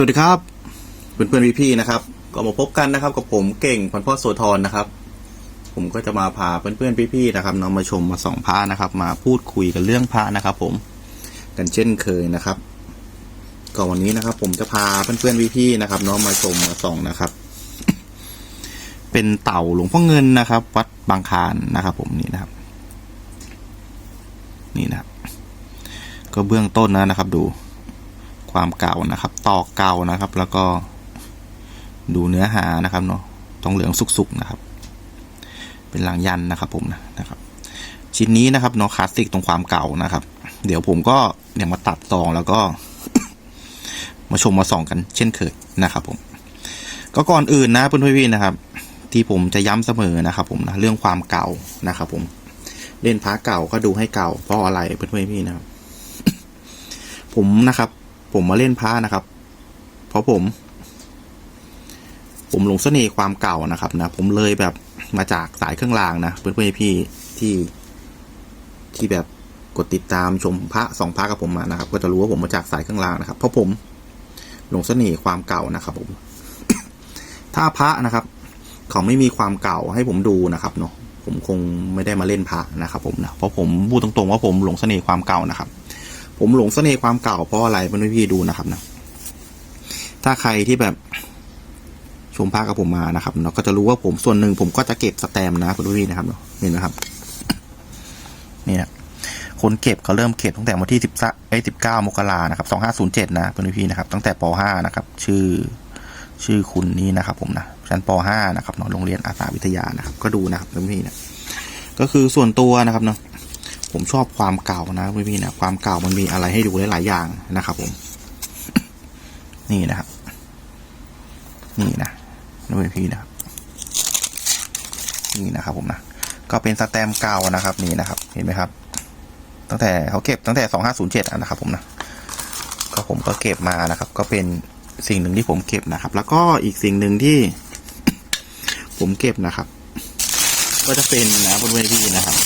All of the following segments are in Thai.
วัสดีครับเพื่อนเพื่อนๆพี่ๆนะครับ ก็มาพบกันนะครับกับผมเก่งพันพ่อโสธรนะครับ ผมก็จะมาพาเพื่อนเพื่อนๆพี่ๆนะครับนำมาชมมาส่องพระนะครับ มาพูดคุยกันเรื่องพระนะครับ ผมกันเช่นเคยนะครับก็วันนี้นะครับ ผมจะพาเพื่อนเพื่อนๆพี่ๆนะครับน้องมาชมมาส่องนะครับ เป็นเต่าหลวงพ่อเงินนะครับ วัดบางคานนะครับ ผมนี่นะครับ นี่นะครับก็เบื้องต้นนะนะครับ ดู ความเก่านะครับตอกเก่านะครับ แล้วก็ดูเนื้อหานะครับเนาะต้องเหลืองสุกๆนะครับ เป็นหลังยันนะครับผมนะนะครับ ชิ้นนี้นะครับเนาะคลาสสิกตรงความเก่านะครับ เดี๋ยวผมก็เนี่ยมาตัดซองแล้วก็ มาชมมาส่องกันเช่นเคยนะครับ ผม ก็ก่อนอื่นนะเพื่อนๆพี่นะครับ ที่ผมจะย้ำเสมอนะครับ ผมนะเรื่องความเก่านะครับ ผมเล่นพระเก่าก็ดูให้เก่าเพราะอะไรเพื่อนๆพี่นะครับ ผมนะครับ ผมมาเล่นพระนะครับ เพราะผม ผมหลงเสน่ห์ความเก่านะครับนะผมเลยแบบมาจากสายเครื่องรางนะเพื่อนๆพี่ที่ที่แบบกดติดตามชมพระสองพระกับผมมานะครับ ก็จะรู้ว่าผมมาจากสายเครื่องรางนะครับ เพราะผมหลงเสน่ห์ความเก่านะครับ ผม ถ้าพระนะครับ เขาไม่มีความเก่าให้ผมดูนะครับเนาะผมคงไม่ได้มาเล่นพระนะครับ ผมนะเพราะผมพูดตรงๆว่าผมหลงเสน่ห์ความเก่านะครับ ผมหลงเสน่ห์ความเก่าเพราะอะไรเพื่อนพี่ดูนะครับนะ ถ้าใครที่แบบชมภาพกับผมมานะครับเราก็จะรู้ว่าผมส่วนหนึ่งผมก็จะเก็บสแตมป์นะคุณพี่นะครับเนาะเห็นไหมครับเนี่ยคนเก็บเขาเริ่มเก็บตั้งแต่วันที่สิบไอ้สิบเก้ามกรานะครับสองห้าศูนย์เจ็ดนะคุณพี่นะครับ ตั้งแต่ปห้านะครับ ชื่อชื่อคุณนี้นะครับ ผมนะชั้นปห้านะครับเนาะโรงเรียนอาสาวิทยานะครับ ก็ดูนะครับคุณพี่นะก็คือส่วนตัวนะครับเนาะ ผมชอบความเก่านะพี่ๆนะความเก่ามันมีอะไรให้ดูหลายๆอย่างนะครับ ผม นี่นะครับ นี่นะดูพี่นะครับนี่นะครับ ผมนะก็เป็นสแตมเก่านะครับ นี่นะครับ เห็นไหมครับ ตั้งแต่เขาเก็บตั้งแต่สองห้าศูนย์เจ็ดนะครับ ผมนะก็ผมก็เก็บมานะครับ ก็เป็นสิ่งหนึ่งที่ผมเก็บนะครับ แล้วก็อีกสิ่งหนึ่งที่ ผมเก็บนะครับ ก็จะเป็นนะบนเวทีนะครับ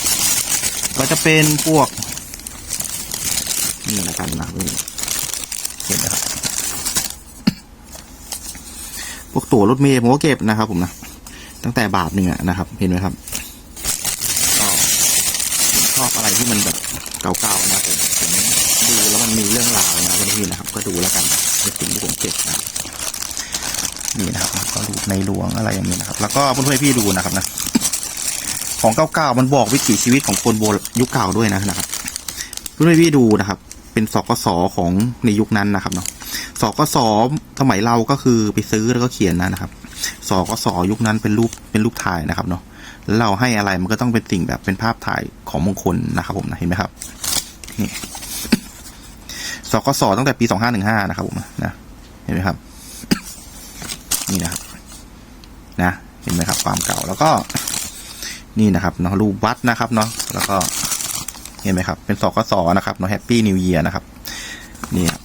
ก็จะเป็นพวก นี่นะครับนะนี่เห็นนะครับพวกตั๋วรถเมล์ผมก็เก็บนะครับ ผมนะตั้งแต่บาทหนึ่งอะนะครับ เห็นไหมครับชอบอะไรที่มันแบบเก่าๆนะผมผมดูแล้วมันมีเรื่องราวนะพี่นะครับ ก็ดูแล้วกันในสิ่งที่ผมเก็บนะนี่นะครับก็ดูในหลวงอะไรอย่างนี้นะครับ แล้วก็เพื่อนๆพี่ดูนะครับนะ ของเก่าๆมันบอกวิถีชีวิตของคนโบราณยุคเก่าด้วยนะนะครับเพื่อนพี่ดูนะครับ เป็นสกสของในยุคนั้นนะครับเนาะสกสสมัยเราก็คือไปซื้อแล้วก็เขียนนะนะครับสกสยุคนั้นเป็นรูปเป็นรูปถ่ายนะครับเนาะแล้วเราให้อะไรมันก็ต้องเป็นสิ่งแบบเป็นภาพถ่ายของมงคลนะครับผมนะเห็นไหมครับนี่สกสตั้งแต่ปีสองห้าหนึ่งห้านะครับผมนะเห็นไหมครับ นี่นะครับ นะ เห็นไหมครับ ความเก่าแล้วก็ นี่นะครับเนาะรูปวัดนะครับเนาะแล้วก็เห็นไหมครับ เป็นสกสนะครับเนาะแฮปปี้นิวเยียร์นะครับนี่ครับ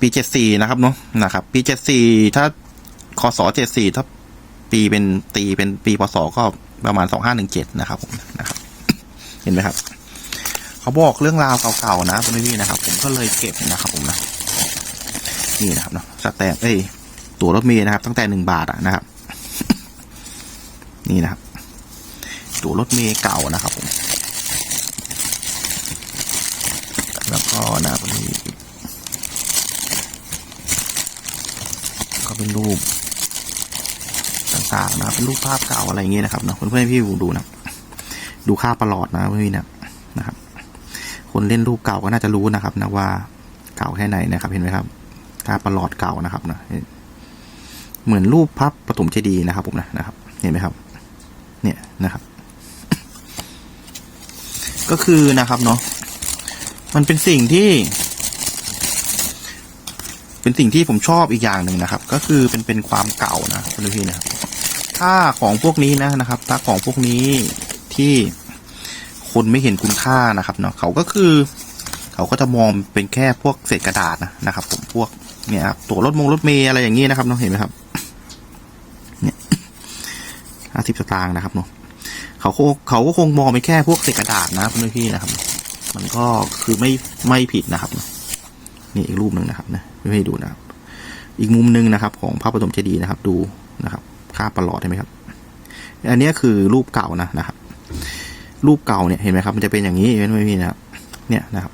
ปีเจ็ดสี่นะครับเนาะนะครับ ปีเจ็ดสี่ถ้าคศเจ็ดสี่ถ้าปีเป็นตีเป็นปีพศก็ประมาณสองห้าหนึ่งเจ็ดนะครับผมนะครับ เห็นไหมครับเขาบอกเรื่องราวเก่าๆนะคุณพี่นะครับ ผมก็เลยเก็บนะครับ ผมนะนี่นะครับเนาะสแตมเอ้ยตั๋วรถเมล์นะครับ ตั้งแต่หนึ่งบาทอะนะครับ นี่นะครับ ตั๋วรถเมล์เก่านะครับผม แล้วก็นะครับนี่ก็เป็นรูปต่างๆนะเป็นรูปภาพเก่าอะไรอย่างเงี้ยนะครับเนาะเพื่อนๆพี่ดูนะดูค่าประหลอดนะเพื่อนๆนะนะครับ คนเล่นรูปเก่าก็น่าจะรู้นะครับนะว่าเก่าแค่ไหนนะครับ เห็นไหมครับค่าประหลอดเก่านะครับนะเหมือนรูปพับปฐมเจดีย์นะครับผมนะนะครับ เห็นไหมครับ เนี่ยนะครับ ก็คือนะครับเนาะมันเป็นสิ่งที่ เป็นสิ่งที่ผมชอบอีกอย่างหนึ่งนะครับ ก็คือเป็นเป็นความเก่านะคุณพี่นะครับถ้าของพวกนี้นะนะครับ ถ้าของพวกนี้ที่คนไม่เห็นคุณค่านะครับเนาะเขาก็คือ เขาก็จะมองเป็นแค่พวกเศษกระดาษนะนะครับ ผมพวกเนี่ยครับตั๋วรถมงรถเมย์อะไรอย่างนี้นะครับเนาะเห็นไหมครับ เนี่ยห้าสิบสตางค์นะครับเนาะ เขาเขาก็คงมองไปแค่พวกเศษกระดาษนะคุณพี่นะครับ มันก็คือไม่ไม่ผิดนะครับ นี่อีกรูปหนึ่งนะครับนะไม่ให้ดูนะครับ อีกมุมหนึ่งนะครับ ของพระปฐมเจดีย์นะครับ ดูนะครับค่าบประหลอดเห็นไหมครับ อันนี้คือรูปเก่านะนะครับ รูปเก่าเนี่ยเห็นไหมครับ มันจะเป็นอย่างนี้เห็นไหมพี่นะครับ เนี่ยนะครับ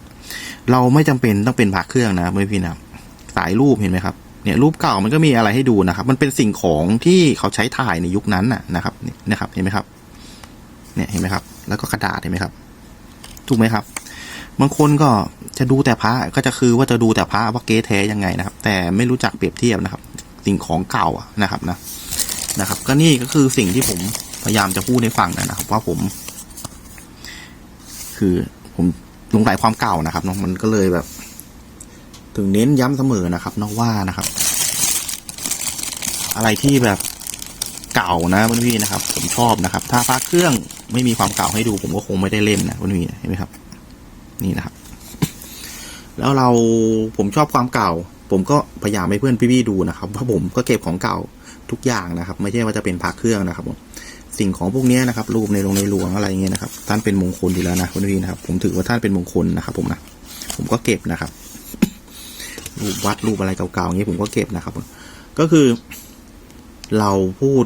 เราไม่จำเป็นต้องเป็นพระเครื่องนะไม่พี่นะครับ สายรูปเห็นไหมครับเนี่ยรูปเก่ามันก็มีอะไรให้ดูนะครับ มันเป็นสิ่งของที่เขาใช้ถ่ายในยุคนั้นน่ะนะครับ นี่นะครับ เห็นไหมครับ เนี่ยเห็นไหมครับ แล้วก็กระดาษเห็นไหมครับ ถูกไหมครับ บางคนก็จะดูแต่พระก็จะคือว่าจะดูแต่พระว่าเก๊แท้ยังไงนะครับ แต่ไม่รู้จักเปรียบเทียบนะครับ สิ่งของเก่านะครับนะนะครับ ก็นี่ก็คือสิ่งที่ผมพยายามจะพูดให้ฟังนะครับ ว่าผม คือผมลงไหลความเก่านะครับเนาะมันก็เลยแบบ ถึงเน้นย้ำเสมอนะครับเนาะว่านะครับ อะไรที่แบบ เก่านะพี่พี่นะครับ ผมชอบนะครับ ถ้าพระเครื่องไม่มีความเก่าให้ดูผมก็คงไม่ได้เล่นนะพี่พี่เห็นไหมครับ นี่นะครับ แล้วเราผมชอบความเก่า ผมก็พยายามให้เพื่อนพี่ๆดูนะครับว่าผมก็เก็บของเก่าทุกอย่างนะครับ ไม่ใช่ว่าจะเป็นพระเครื่องนะครับผมสิ่งของพวกนี้นะครับ รูปในโรงในหลวงอะไรเงี้ยนะครับ ท่านเป็นมงคลอยู่แล้วนะพี่นะครับ ผมถือว่าท่านเป็นมงคลนะครับ ผมนะผมก็เก็บนะครับรูปวัดรูปอะไรเก่าๆอย่างนี้ผมก็เก็บนะครับ ก็คือ เราพูด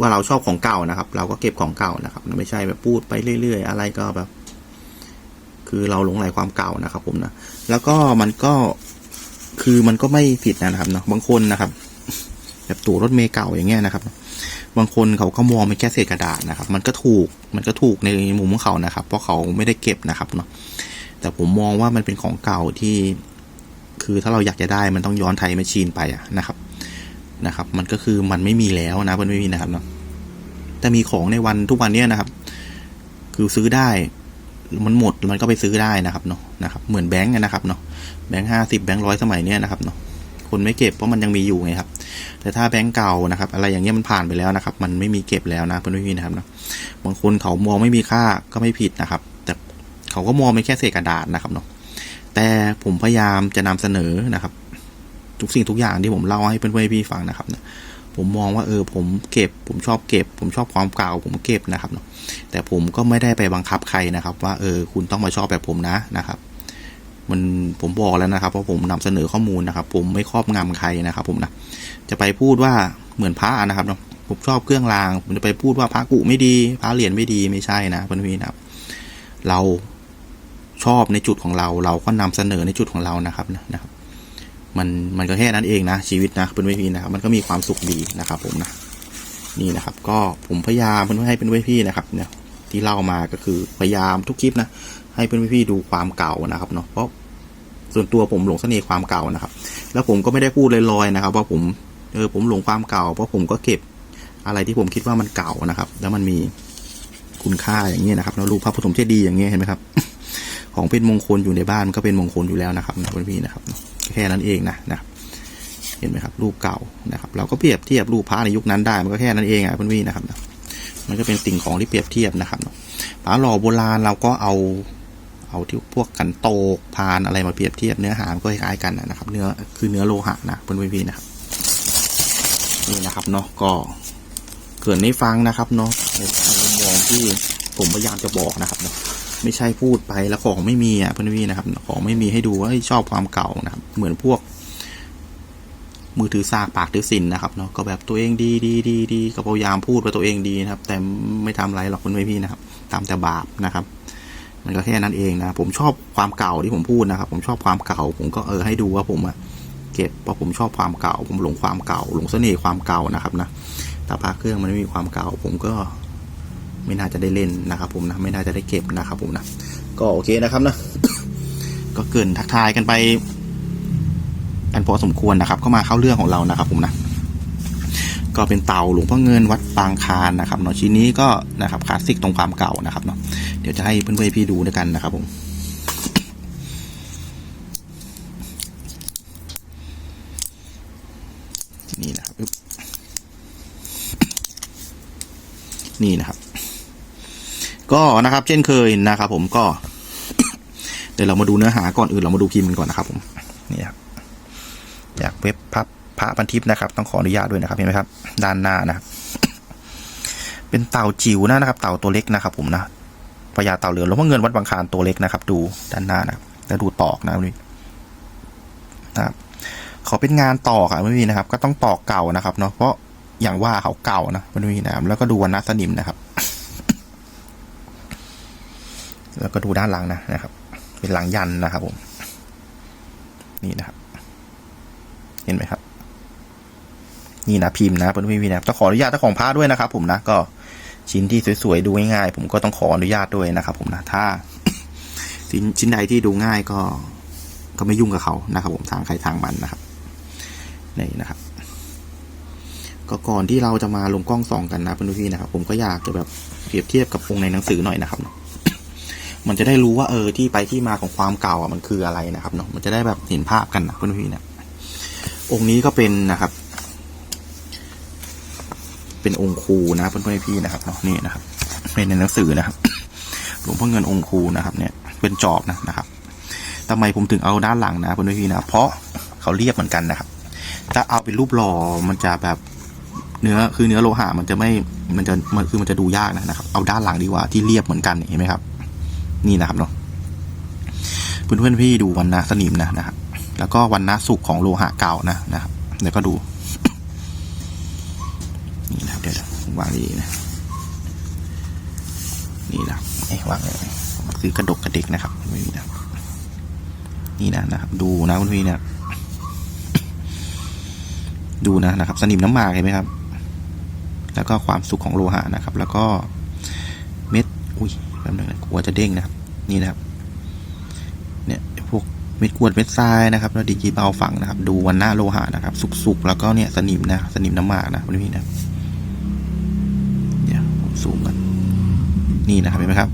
ว่าเราชอบของเก่านะครับ เราก็เก็บของเก่านะครับ ไม่ใช่แบบพูดไปเรื่อย ๆ อะไรก็แบบ คือเราหลงไหลความเก่านะครับ ผมนะแล้วก็มันก็คือมันก็ไม่ผิดนะครับเนาะบางคนนะครับ แบบตั๋วรถเมล์เก่าอย่างเงี้ยนะครับ บางคนเขาก็มองเป็นแค่เศษกระดาษนะครับ มันก็ถูกมันก็ถูกในมุมของเขานะครับ เพราะเขาไม่ได้เก็บนะครับเนาะแต่ผมมองว่ามันเป็นของเก่าที่ คือถ้าเราอยากจะได้มันต้องย้อนไทยแมชชีนไปอะนะครับ นะครับ มันก็คือมันไม่มีแล้วนะมันไม่มีนะครับเนาะแต่มีของในวันทุกวันเนี้ยนะครับ คือซื้อได้ มันหมดมันก็ไปซื้อได้นะครับเนาะนะครับ เหมือนแบงก์นะครับเนาะแบงก์ห้าสิบแบงก์ร้อยสมัยเนี้ยนะครับเนาะคนไม่เก็บเพราะมันยังมีอยู่ไงครับ แต่ถ้าแบงก์เก่านะครับ อะไรอย่างเงี้ยมันผ่านไปแล้วนะครับ มันไม่มีเก็บแล้วนะเพื่อนพี่นะครับเนาะบางคนเขามองไม่มีค่าก็ไม่ผิดนะครับ แต่เขาก็มองเป็นแค่เศษกระดาษนะครับเนาะแต่ผมพยายามจะนำเสนอนะครับ ทุกสิ่งทุกอย่างที่ผมเล่าให้เพื่อนๆพี่ฟังนะครับนะผมมองว่าเออผมเก็บ ผมชอบเก็บ ผมชอบความเก่าผมเก็บนะครับเนาะแต่ผมก็ไม่ได้ไปบังคับใครนะครับ ว่าเออคุณต้องมาชอบแบบผมนะนะครับ มันผมบอกแล้วนะครับว่าผมนำเสนอข้อมูลนะครับ ผมไม่ครอบงำใครนะครับ ผมนะจะไปพูดว่าเหมือนพระนะครับเนาะผมชอบเครื่องรางผมจะไปพูดว่าพระกุไม่ดีพระเหรียญไม่ดีไม่ใช่นะเพื่อนพี่นะครับ เราชอบในจุดของเรา เราก็นำเสนอในจุดของเรานะครับนะครับ มันมันก็แค่นั้นเองนะชีวิตนะเป็นวิธีนะครับมันก็มีความสุขดีนะครับ ผมนะนี่นะครับ ก็ผมพยายามเพื่อให้เป็นวิธีนะครับเนี่ยที่เล่ามาก็คือพยายามทุกคลิปนะให้เป็นพี่ดูความเก่านะครับเนาะเพราะส่วนตัวผมหลงเสน่ห์ความเก่านะครับ แล้วผมก็ไม่ได้พูดลอยๆนะครับ ว่าผมเออผมหลงความเก่า เพราะผมก็เก็บอะไรที่ผมคิดว่ามันเก่านะครับ แล้วมันมีคุณค่าอย่างเงี้ยนะครับแล้วรูปพระพุทธเจดีย์อย่างเงี้ยเห็นไหมครับ ของเป็นมงคลอยู่ในบ้านก็เป็นมงคลอยู่แล้วนะครับนะพี่นะครับ แค่นั้นเองนะนะเห็นไหมครับ รูปเก่านะครับ เราก็เปรียบเทียบรูปพระในยุคนั้นได้มันก็แค่นั้นเองอะเพื่อนพี่นะครับนะมันก็เป็นสิ่งของที่เปรียบเทียบนะครับพระหล่อโบราณเราก็เอาเอาที่พวกกันโตกพานอะไรมาเปรียบเทียบเนื้อหาก็คล้ายกันนะครับ เนื้อคือเนื้อโลหะนะเพื่อนพี่นะครับนี่นะครับเนาะก็เกิดในฟังนะครับเนาะในมุมมองที่ผมพยายามจะบอกนะครับเนาะ ไม่ใช่พูดไปแล้วของไม่มีอะเพื่อนพี่นะครับ ของไม่มีให้ดูว่าชอบความเก่านะครับ เหมือนพวก มือถือซากปากถือสินนะครับเนาะก็แบบตัวเองดีดีดีดีก็พยายามพูดว่าตัวเองดีนะครับ แต่ไม่ทำอะไรหรอกคุณไม่พี่นะครับตามแต่บาปนะครับมันก็แค่นั้นเองนะผมชอบความเก่าที่ผมพูดนะครับ ผมชอบความเก่า ผมก็เออให้ดูว่าผมอะเก็บเพราะผมชอบความเก่า ผมหลงความเก่า หลงเสน่ห์ความเก่านะครับนะแต่พาเครื่องมันไม่มีความเก่า ผมก็ ไม่น่าจะได้เล่นนะครับผมนะไม่น่าจะได้เก็บนะครับผมนะก็โอเคนะครับนะก็เกินทักทายกันไปกันพอสมควรนะครับ ก็มาเข้าเรื่องของเรานะครับผมนะก็เป็นเต่าหลวงพ่อเงินวัดปางคารนะครับเนาะชิ้นนี้ก็นะครับคลาสสิกตรงความเก่านะครับเนาะเดี๋ยวจะให้เพื่อนๆพี่ดูด้วยกันนะครับผมนี่นะครับนี่นะครับ ก็นะครับ เช่นเคยนะครับ ผมก็ เดี๋ยวเรามาดูเนื้อหาก่อนอื่นเรามาดูพิมพ์กันก่อนนะครับ ผมนี่ครับจากเว็บพับพระพันทิพย์นะครับ ต้องขออนุญาตด้วยนะครับเห็นไหมครับ ด้านหน้านะครับเป็นเต่าจิ๋วนะนะครับ เต่าตัวเล็กนะครับ ผมนะพญาเต่าเหลืองหลวงพ่อเงินวัดบางคารตัวเล็กนะครับ ดูด้านหน้านะครับแล้วดูตอกนะพี่นะครับเขาเป็นงานตอกอะพี่นะครับ ก็ต้องตอกเก่านะครับเนาะเพราะอย่างว่าเขาเก่านะพี่นะครับแล้วก็ดูวันนัสนิมนะครับ แล้วก็ดูด้านหลังนะนะครับ เป็นหลังยันนะครับผม นี่นะครับ เห็นไหมครับ นี่นะพิมพ์นะเพื่อนพี่ๆนะครับต้องขออนุญาตเจ้าของพระด้วยนะครับ ผมนะก็ชิ้นที่สวยๆดูง่ายๆผมก็ต้องขออนุญาตด้วยนะครับ ผมนะถ้าชิ้นชิ้นใดที่ดูง่ายก็ก็ไม่ยุ่งกับเขานะครับ ผมทางใครทางมันนะครับนี่นะครับ ก็ก่อนที่เราจะมาลงกล้องส่องกันนะเพื่อนพี่นะครับ ผมก็อยากจะแบบเปรียบเทียบกับองค์ในหนังสือหน่อยนะครับ มันจะได้รู้ว่าเออที่ไปที่มาของความเก่าอะมันคืออะไรนะครับเนาะมันจะได้แบบเห็นภาพกันนะเพื่อนพี่ๆนะองค์นี้ก็เป็นนะครับ เป็นองค์ครูนะเพื่อนๆพี่ๆนพี่นะครับเนาะนี่นะครับเป็นในหนังสือนะครับหลวงพ่อเงินองค์ครูนะครับเนี่ย เป็นจอบนะนะครับทำไมผมถึงเอาด้านหลังนะเพื่อนพี่นะเพราะเขาเรียบเหมือนกันนะครับ ถ้าเอาเป็นรูปหล่อมันจะแบบเนื้อคือเนื้อโลหะมันจะไม่มันจะมันคือมันจะดูยากนะนะครับ เอาด้านหลังดีกว่าที่เรียบเหมือนกันเห็นไหมครับ นี่นะครับเนาะเพื่อนๆพี่ดูวันนะสนิมนะนะครับแล้วก็วันนะสุกของโลหะเก่านะนะครับเดี๋ยวก็ดู นี่นะครับเดี๋ยววางดีๆนะนี่นะครับเอ้วางเลยคือกระดกกระเด็กนะครับไม่มีนะนี่นะนะครับ ดูนะคุณพี่เนี่ยดูนะนะครับ สนิมน้ำหมากเห็นไหมครับ แล้วก็ความสุขของโลหะนะครับ แล้วก็เม็ด อุ้ย แป๊บนึงนะกลัวจะเด้งนะครับ นี่นะครับ เนี่ยพวกเม็ดกวดเม็ดทรายนะครับ แล้วดิจีเบาฝังนะครับ ดูวันหน้าโลหะนะครับ สุกๆ แล้วก็เนี่ยสนิมนะ สนิมน้ำหมากนะพี่นะเดี๋ยวผมซูมกันนี่นะครับเห็นไหมครับ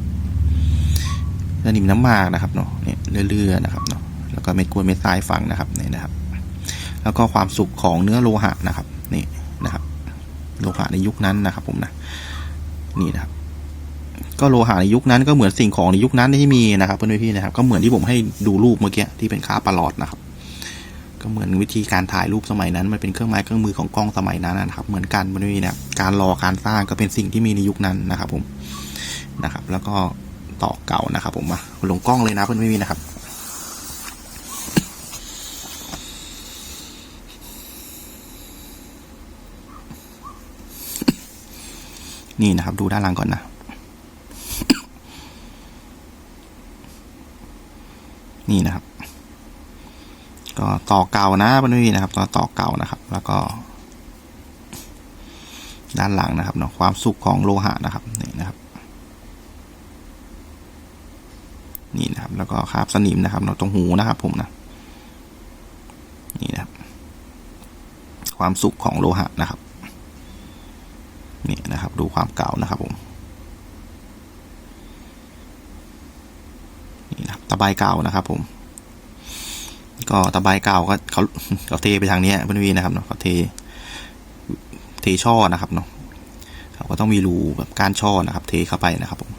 สนิมน้ำหมากนะครับเนาะเนี่ยเลื่อยๆนะครับเนาะแล้วก็เม็ดกวนเม็ดทรายฝังนะครับเนี่ยนะครับ แล้วก็ความสุกของเนื้อโลหะนะครับ นี่นะครับ โลหะในยุคนั้นนะครับ ผมนะ นี่นะครับ ก็โลหะในยุคนั้นก็เหมือนสิ่งของในยุคนั้นที่มีนะครับเพื่อนพี่นะครับ ก็เหมือนที่ผมให้ดูรูปเมื่อกี้ที่เป็นค่าประหลอดนะครับ ก็เหมือนวิธีการถ่ายรูปสมัยนั้น มันเป็นเครื่องไม้เครื่องมือของกล้องสมัยนั้นนะครับ เหมือนกันมันมีนะการรอการสร้างก็เป็นสิ่งที่มีในยุคนั้นนะครับ ผมนะครับ แล้วก็ต่อเก่านะครับ ผมมาลงกล้องเลยนะเพื่อนไม่นะครับนี่นะครับ ดูด้านหลังก่อนนะ นี่นะครับ ก็ต่อเก่านะเพื่อนพี่นะครับต่อต่อเก่านะครับ แล้วก็ ด้านหลังนะครับเนาะความสุกของโลหะนะครับนี่นะครับ นี่นะครับ แล้วก็คราบสนิมนะครับเนาะตรงหูนะครับ ผมนะนี่นะครับ ความสุกของโลหะนะครับนี่นะครับ ดูความเก่านะครับผม นี่นะครับตะ ไบเก่านะครับ ผม ก็ตะไบเก่าก็เขาเขาเทไปทางนี้เพื่อนวีนะครับเนาะเขาเท เทช่อนะครับเนาะเขาก็ต้องมีรูแบบการช่อนะครับ เทเข้าไปนะครับผม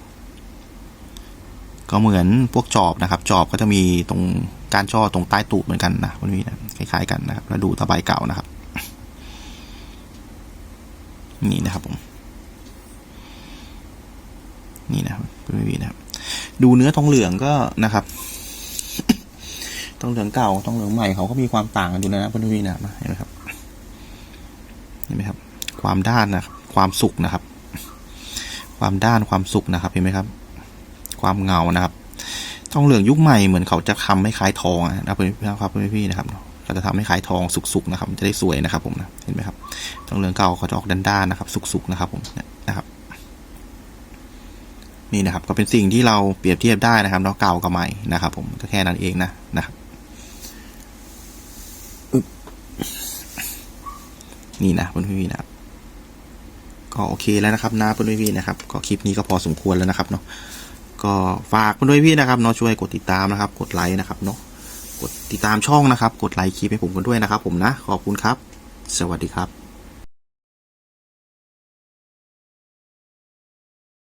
ก็เหมือนพวกจอบนะครับ จอบก็จะมีตรงการช่อตรงใต้ตูดเหมือนกันนะพื่อนวีนะคล้ายๆกันนะครับ แล้วดูตะไบเก่านะครับ นี่นะครับผม นี่นะครับพื่อนวีนะครับ ดูเนื้อทองเหลืองก็นะครับทองเหลืองเก่าทองเหลืองใหม่เขาก็มีความต่างกันอยู่นะเพื่อนพี่นะเห็นไหมครับเห็นไหมครับ ความด้านนะครับความสุกนะครับ ความด้านความสุกนะครับเห็นไหมครับ ความเงานะครับทองเหลืองยุคใหม่เหมือนเขาจะทำให้คล้ายทองนะเพื่อนพี่ครับเพื่อนพี่นะครับเขาจะทำให้คล้ายทองสุกๆนะครับจะได้สวยนะครับผมนะเห็นไหมครับทองเหลืองเก่าเขาจะออกด้านๆนะครับ สุกๆนะครับผมนะครับ นี่นะครับ ก็เป็นสิ่งที่เราเปรียบเทียบได้นะครับเนาะเก่ากับใหม่นะครับ ผมก็แค่นั้นเองนะนะครับนี่นะเพื่อนพี่ๆนะครับก็โอเคแล้วนะครับนะเพื่อนพี่ๆนะครับ ก็คลิปนี้ก็พอสมควรแล้วนะครับเนาะก็ฝากเพื่อนพี่นะครับเนาะช่วยกดติดตามนะครับ กดไลค์นะครับเนาะกดติดตามช่องนะครับ กดไลค์คลิปให้ผมกันด้วยนะครับ ผมนะขอบคุณครับ สวัสดีครับ